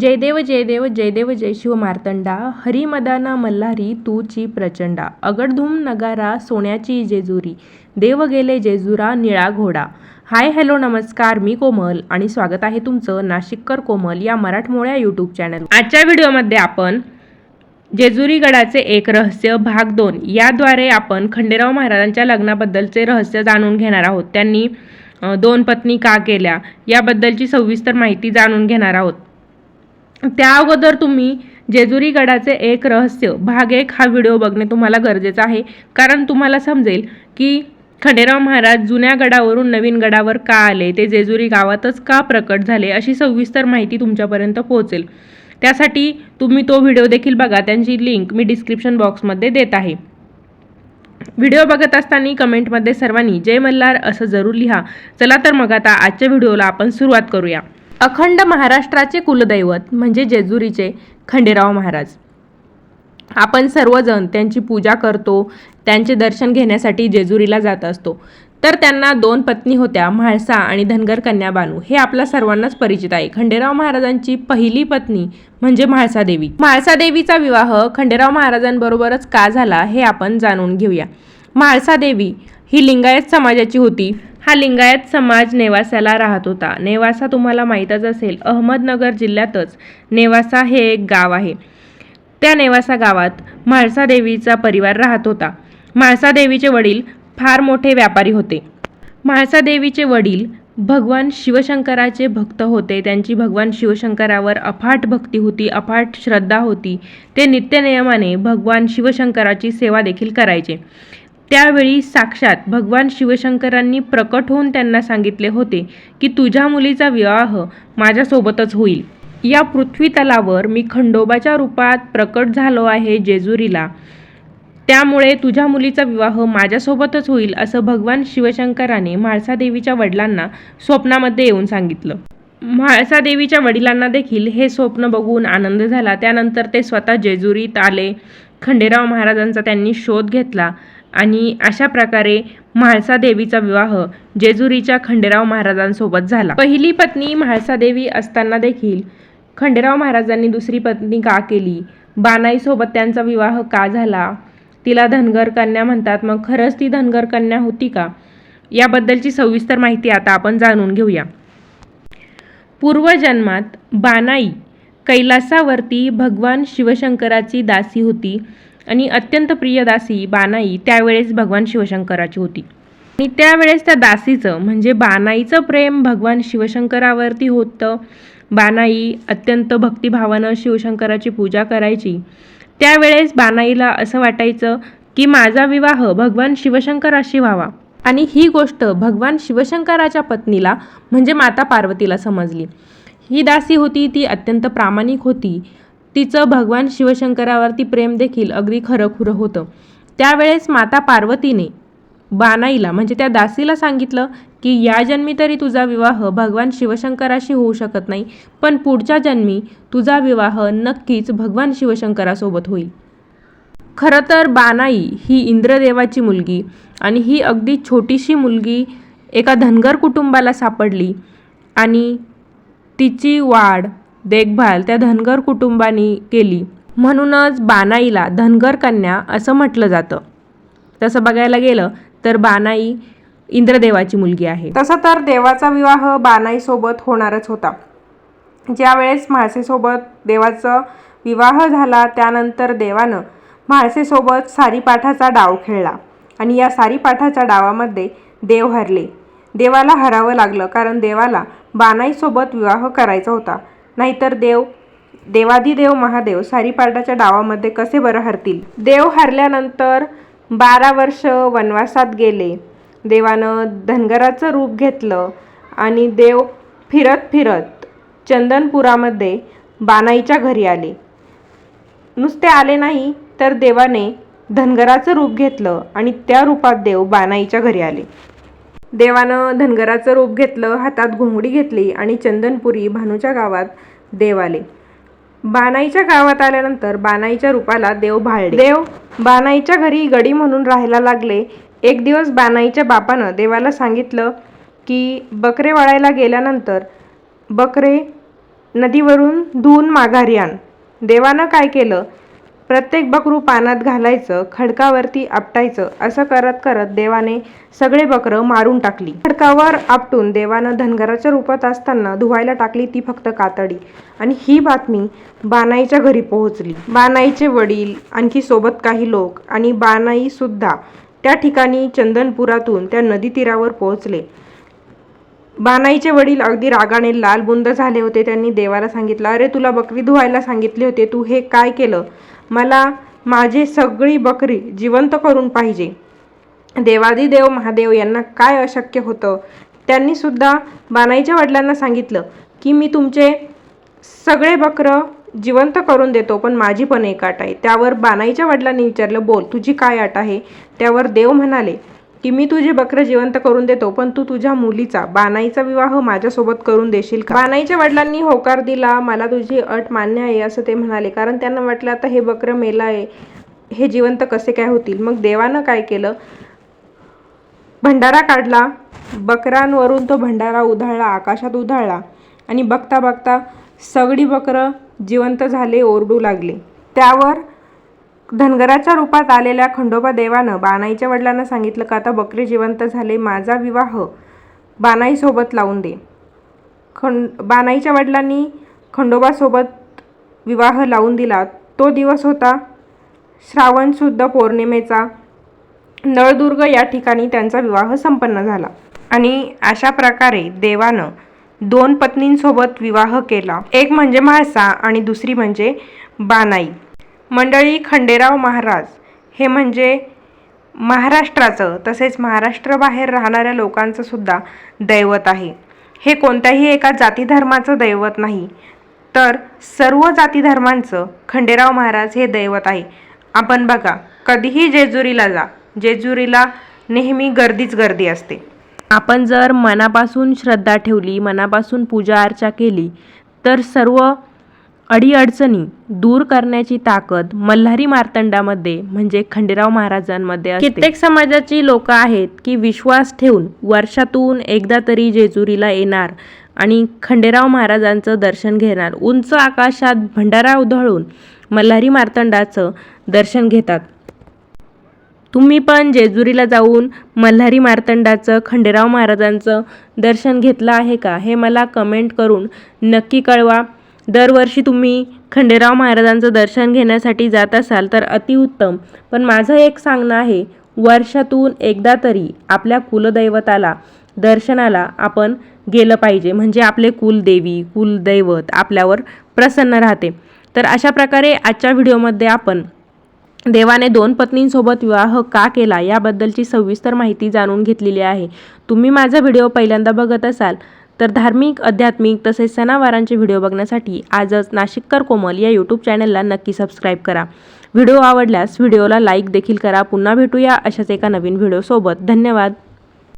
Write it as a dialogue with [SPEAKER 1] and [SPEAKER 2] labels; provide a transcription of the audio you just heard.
[SPEAKER 1] जयदेव जयदेव जयदेव जय शिव मार्तंडा हरिमदाना मल्हारी तूची प्रचंडा अगडधूम नगारा सोन्याची जेजुरी देव गेले जेजुरा निळा घोडा. हाय हॅलो नमस्कार मी कोमल आणि स्वागत आहे तुमचं नाशिककर कोमल या मराठमोळ्या यूट्यूब चॅनल आजच्या व्हिडिओमध्ये आपण जेजुरी गडाचे एक रहस्य भाग दोन याद्वारे आपण खंडेराव महाराजांच्या लग्नाबद्दलचे रहस्य जाणून घेणार आहोत. त्यांनी दोन पत्नी का केल्या? याबद्दलची सविस्तर माहिती जाणून घेणार आहोत. त्या अगोदर तुम्ही जेजुरी गडाचे एक रहस्य भाग एक हा व्हिडिओ बघणे तुम्हाला गरजेचं आहे. कारण तुम्हाला समजेल की खंडेराव महाराज जुन्या गडावरून नवीन गडावर का आले? ते जेजुरी गावातच का प्रकट झाले? अशी सविस्तर माहिती तुमच्यापर्यंत पोहोचेल. त्यासाठी तुम्ही तो व्हिडिओ देखील बघा. त्यांची लिंक मी डिस्क्रिप्शन बॉक्समध्ये देत आहे. व्हिडिओ बघत असताना कमेंटमध्ये सर्वांनी जय मल्हार असं जरूर लिहा. चला तर मग आता आजच्या व्हिडिओला आपण सुरुवात करूया. अखंड महाराष्ट्राचे कुलदैवत म्हणजे जेजुरीचे खंडेराव महाराज. आपण सर्वजण त्यांची पूजा करतो त्यांचे दर्शन घेण्यासाठी जेजुरीला जात असतो. तर त्यांना दोन पत्नी होत्या म्हाळसा आणि धनगर कन्या बानू. हे आपल्या सर्वांनाच परिचित आहे. खंडेराव महाराजांची पहिली पत्नी म्हणजे म्हाळसा देवी. म्हाळसा देवीचा विवाह खंडेराव महाराजांबरोबरच का झाला हे आपण जाणून घेऊया. म्हाळसा देवी ही लिंगायत समाजाची होती. हा लिंगायत समाज नेवासाला राहत होता. नेवासा तुम्हाला माहीतच असेल अहमदनगर जिल्ह्यातच नेवासा हे एक गाव आहे. त्या नेवासा गावात म्हाळसा देवीचा परिवार राहत होता. म्हाळसा देवीचे वडील फार मोठे व्यापारी होते. म्हाळसा देवीचे वडील भगवान शिवशंकराचे भक्त होते. त्यांची भगवान शिवशंकरावर अफाट भक्ती होती अफाट श्रद्धा होती. ते नित्यनियमाने भगवान शिवशंकराची सेवा देखील करायचे. त्यावेळी साक्षात भगवान शिवशंकरांनी प्रकट होऊन त्यांना सांगितले होते की तुझ्या मुलीचा विवाह माझ्यासोबतच होईल. या पृथ्वी तलावर मी खंडोबाच्या रूपात प्रकट झालो आहे जेजुरीला. त्यामुळे तुझ्या मुलीचा विवाह माझ्यासोबतच होईल असं भगवान शिवशंकराने म्हाळसादेवीच्या वडिलांना स्वप्नामध्ये येऊन सांगितलं. म्हाळसादेवीच्या वडिलांना देखील हे स्वप्न बघून आनंद झाला. त्यानंतर ते स्वतः जेजुरीत आले. खंडेराव महाराजांचा त्यांनी शोध घेतला. आणि अशा प्रकारे म्हाळसा देवीचा विवाह जेजुरीच्या खंडेराव महाराजांसोबत झाला. पहिली पत्नी म्हाळसा देवी असताना देखील खंडेराव महाराजांनी दुसरी पत्नी का केली? बानाईसोबत त्यांचा विवाह का झाला? तिला धनगर कन्या म्हणतात. मग खरंच ती धनगर कन्या होती का? याबद्दलची सविस्तर माहिती आता आपण जाणून घेऊया. पूर्वजन्मात बानाई कैलासावरती भगवान शिवशंकराची दासी होती. आणि अत्यंत प्रिय दासी बानाई त्यावेळेस भगवान शिवशंकराची होती. आणि त्यावेळेस त्या दासीचं म्हणजे बानाईचं प्रेम भगवान शिवशंकरावरती होतं. बानाई अत्यंत भक्तिभावानं शिवशंकराची पूजा करायची. त्यावेळेस बानाईला असं वाटायचं की माझा विवाह भगवान शिवशंकराशी व्हावा. आणि ही गोष्ट भगवान शिवशंकराच्या पत्नीला म्हणजे माता पार्वतीला समजली. ही दासी होती ती अत्यंत प्रामाणिक होती. तिचं भगवान शिवशंकरावरती प्रेम देखील अगदी खरंखुरं होतं. त्यावेळेस माता पार्वतीने बानाईला म्हणजे त्या दासीला सांगितलं की या जन्मी तरी तुझा विवाह भगवान शिवशंकराशी होऊ शकत नाही पण पुढच्या जन्मी तुझा विवाह नक्कीच भगवान शिवशंकरासोबत होईल. खरं तर बानाई ही इंद्रदेवाची मुलगी आणि ही अगदी छोटीशी मुलगी एका धनगर कुटुंबाला सापडली आणि तिची वाढ देखभाल त्या धनगर कुटुंबानी केली. म्हणूनच बानाईला धनगर कन्या असं म्हटलं जातं. तसं बघायला गेलं तर बानाई इंद्रदेवाची मुलगी आहे. तसं तर देवाचा विवाह बानाईसोबत होणारच होता. ज्यावेळेस म्हाळसेसोबत देवाचा विवाह झाला त्यानंतर देवानं म्हाळसेसोबत सारीपाठाचा डाव खेळला आणि या सारीपाठाच्या डावामध्ये देव हरले. देवाला हरावं लागलं कारण देवाला बानाईसोबत विवाह करायचा होता. नाहीतर देव देवाधिदेव महादेव सारीपाठाच्या डावामध्ये कसे बरं हरतील? देव हरल्यानंतर बारा वर्ष वनवासात गेले. देवानं धनगराचं रूप घेतलं आणि देव फिरत फिरत चंदनपुरामध्ये बानाईच्या घरी आले. नुसते आले नाही तर देवाने धनगराचं रूप घेतलं आणि त्या रूपात देव बानाईच्या घरी आले. देवानं धनगराचं रूप घेतलं हातात घोंगडी घेतली आणि चंदनपुरी भानूच्या गावात देव आले. बानाईच्या गावात आल्यानंतर बानाईच्या रूपाला देव भाळले. देव बानाईच्या घरी गडी म्हणून राहायला लागले. एक दिवस बानाईच्या बापानं देवाला सांगितलं की बकरे वळायला गेल्यानंतर बकरे नदीवरून धुवून माघारी आण. देवानं काय केलं? प्रत्येक बकरू पानात घालायचं खडकावरती आपटायचं असं करत करत देवाने सगळे बकरं मारून टाकली. खडकावर आपटून देवानं धनगराच्या रूपात असताना धुवायला टाकली ती फक्त कातडी. आणि ही बातमी बानाईच्या घरी पोहोचली. बानाईचे वडील आणखी सोबत काही लोक आणि बानाई सुद्धा त्या ठिकाणी चंदनपुरातून त्या नदी तीरावर पोहोचले. बानाईचे वडील अगदी रागाने लालबुंद झाले होते. त्यांनी देवाला सांगितलं अरे तुला बकरी धुवायला सांगितले होते. तू हे काय केलं? मला माझी सगळी बकरी जिवंत करून पाहिजे. देवादिदेव महादेव यांना काय अशक्य होतं? त्यांनी सुद्धा बानाईच्या वडिलांना सांगितलं की मी तुमचे सगळे बकरं जिवंत करून देतो पण माझी पण एक अट आहे. त्यावर बानाईच्या वडिलांनी विचारलं बोल तुझी काय अट आहे? त्यावर देव म्हणाले की मी तुझे बकरं जिवंत करून देतो पण तू तुझ्या मुलीचा बानाईचा विवाह माझ्यासोबत करून देशील का? बानाईच्या वडिलांनी होकार दिला मला तुझी अट मान्य आहे असं ते म्हणाले. कारण त्यांना वाटलं आता हे बकरं मेलं आहे हे जिवंत कसे काय होतील? मग देवानं काय केलं? भंडारा काढला. बकरांवरून तो भंडारा उधळला आकाशात उधळला आणि बघता बघता सगळी बकरं जिवंत झाले ओरडू लागले. त्यावर धनगराच्या रूपात आलेल्या खंडोबा देवानं बानाईच्या वडिलांना सांगितलं का आता बकरे जिवंत झाले माझा विवाह बानाईसोबत लावून दे. खंड बानाईच्या वडिलांनी खंडोबासोबत विवाह लावून दिला. तो दिवस होता श्रावण शुद्ध पौर्णिमेचा. नळदुर्ग या ठिकाणी त्यांचा विवाह संपन्न झाला आणि अशा प्रकारे देवानं दोन पत्नींसोबत विवाह केला. एक म्हणजे म्हाळसा आणि दुसरी म्हणजे बानाई मंडळी खंडेराव महाराज. हे म्हणजे महाराष्ट्राचं तसेच महाराष्ट्राबाहेर राहणाऱ्या लोकांचं सुद्धा दैवत आहे. हे कोणत्याही एका जातीधर्माचं दैवत नाही. तर सर्व जातीधर्मांचं खंडेराव महाराज हे दैवत आहे. आपण बघा कधीही जेजुरीला जा. जेजुरीला नेहमी गर्दीच गर्दी असते. आपण जर मनापासून श्रद्धा ठेवली मनापासून पूजा अर्चा केली तर सर्व अडीअडचणी दूर करण्याची ताकद मल्हारी मार्तंडामध्ये म्हणजे खंडेराव महाराजांमध्ये कित्येक समाजाची लोक आहेत की विश्वास ठेवून वर्षातून एकदा तरी जेजुरीला येणार आणि खंडेराव महाराजांचं दर्शन घेणार. उंच आकाशात भंडारा उधळून मल्हारी मार्तंडाचं दर्शन घेतात. तुम्ही पण जेजुरीला जाऊन मल्हारी मार्तंडाचं खंडेराव महाराजांचं दर्शन घेतलं आहे का? हे मला कमेंट करून नक्की कळवा. दरवर्षी तुम्ही खंडेराव महाराजांचं दर्शन घेण्यासाठी जात असाल तर अतिउत्तम पण माझं एक सांगणं आहे वर्षातून एकदा तरी आपल्या कुलदैवताला दर्शनाला आपण गेलं पाहिजे. म्हणजे आपले कुलदेवी कुलदैवत आपल्यावर प्रसन्न राहते. तर अशा प्रकारे आजच्या व्हिडिओमध्ये आपण देवाने दोन पत्नींसोबत विवाह का केला याबद्दलची सविस्तर माहिती जाणून घेतलेली आहे. तुम्ही माझा व्हिडिओ पहिल्यांदा बघत असाल तर धार्मिक आध्यात्मिक तसेच सणावारांचे व्हिडिओ बघण्यासाठी आजच नाशिककर कोमल या यूट्यूब चॅनलला नक्की सबस्क्राईब करा. व्हिडिओ आवडल्यास व्हिडिओला लाईक देखील करा. पुन्हा भेटूया अशाच एका नवीन व्हिडिओसोबत. धन्यवाद.